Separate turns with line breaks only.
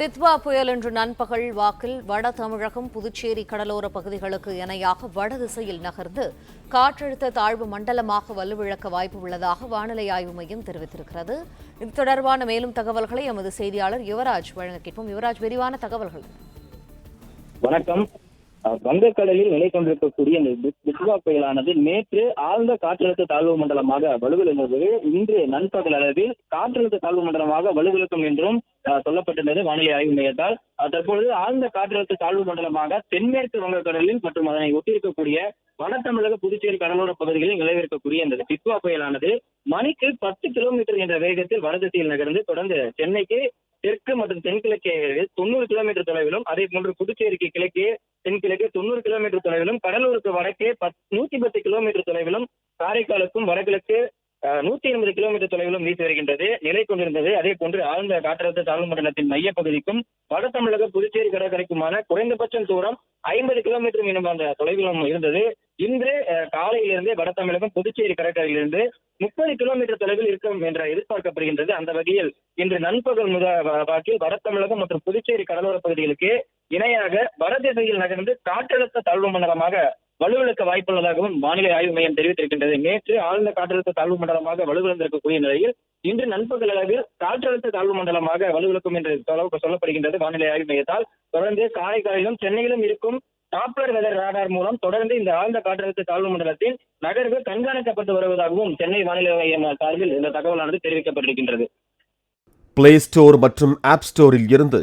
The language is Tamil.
தித்வா புயல் இன்று நண்பகல் வாக்கில் வட தமிழகம் புதுச்சேரி கடலோர பகுதிகளுக்கு இணையாக வடதிசையில் நகர்ந்து காற்றழுத்த தாழ்வு மண்டலமாக வலுவிழக்க வாய்ப்பு உள்ளதாக வானிலை ஆய்வு மையம் தெரிவித்திருக்கிறது. இது தொடர்பான மேலும் தகவல்களை எமது செய்தியாளர் யுவராஜ் வழங்க கேட்போம் யுவராஜ் விரிவான தகவல்கள்.
வணக்கம். வங்கக்கடலில் நிலை கொண்டிருக்கக்கூடிய இந்த பிஸ்வா புயலானது நேற்று ஆழ்ந்த காற்றழுத்த தாழ்வு மண்டலமாக வலுவிழந்தது. இன்று நண்பகல் அளவில் காற்றழுத்த தாழ்வு மண்டலமாக வலுவிழக்கும் என்றும் அஹ், சொல்லப்பட்டிருந்தது வானிலை ஆய்வு மையத்தால். தற்பொழுது ஆழ்ந்த காற்றழுத்த தாழ்வு மண்டலமாக தென்மேற்கு வங்கக்கடலில் மற்றும் அதனை ஒட்டியிருக்கக்கூடிய வட தமிழக புதுச்சேரி கடலோர பகுதிகளில் நிலவிருக்கக்கூடிய இந்த பிஸ்வா புயலானது மணிக்கு பத்து கிலோமீட்டர் என்ற வேகத்தில் வடதிசையில் நகர்ந்து தொடர்ந்து சென்னைக்கு தெற்கு மற்றும் தென்கிழக்கே தொண்ணூறு கிலோமீட்டர் தொலைவிலும் அதே போன்று புதுச்சேரிக்கு கிழக்கே தென்கிழக்கு தொண்ணூறு கிலோமீட்டர் தொலைவிலும் கடலூருக்கு வடக்கே பத் நூத்தி பத்து கிலோமீட்டர் தொலைவிலும் காரைக்காலுக்கும் வடகிழக்கு நூத்தி எண்பது கிலோமீட்டர் தொலைவிலும் வீசி வருகின்றது நிலை கொண்டிருந்தது. அதே போன்று ஆழ்ந்த காற்றழுத்த தாழ்வு மண்டலத்தின் மைய பகுதிக்கும் வட தமிழக புதுச்சேரி கடற்கரைக்குமான குறைந்தபட்சம் தூரம் ஐம்பது கிலோமீட்டர் எனும் அந்த தொலைவிலும் இருந்தது. இன்று காலையிலிருந்தே வட தமிழகம் புதுச்சேரி கடற்கரையிலிருந்து முப்பது கிலோமீட்டர் தொலைவில் இருக்கும் என்ற எதிர்பார்க்கப்படுகின்றது. அந்த வகையில் இன்று நண்பகல் முத வாக்கில் வட தமிழகம் மற்றும் புதுச்சேரி கடலோர பகுதிகளுக்கு இணையாக வடதிசையில் நகர்ந்து காற்றழுத்த தாழ்வு மண்டலமாக வலுவிழக்க வாய்ப்புள்ளதாகவும் வானிலை ஆய்வு மையம் தெரிவித்திருக்கின்றது. நேற்று ஆழ்ந்த காற்றழுத்த தாழ்வு மண்டலமாக வலுவிழந்திருக்கக்கூடிய நிலையில் இன்று நண்பகல் அளவில் காற்றழுத்த தாழ்வு மண்டலமாக வலுவிழக்கும் என்று சொல்லப்படுகின்றது வானிலை ஆய்வு மையத்தால். தொடர்ந்து காரைக்காலிலும் சென்னையிலும் இருக்கும் டாப்ளர் வெதர் ராடார் மூலம் தொடர்ந்து இந்த ஆழ்ந்த காற்றழுத்த தாழ்வு மண்டலத்தின் நகர்வு கண்காணிக்கப்பட்டு வருவதாகவும் சென்னை வானிலை மையம் சார்பில் இந்த தகவலானது தெரிவிக்கப்பட்டிருக்கின்றது.
பிளே ஸ்டோர் மற்றும் ஆப் ஸ்டோரில் இருந்து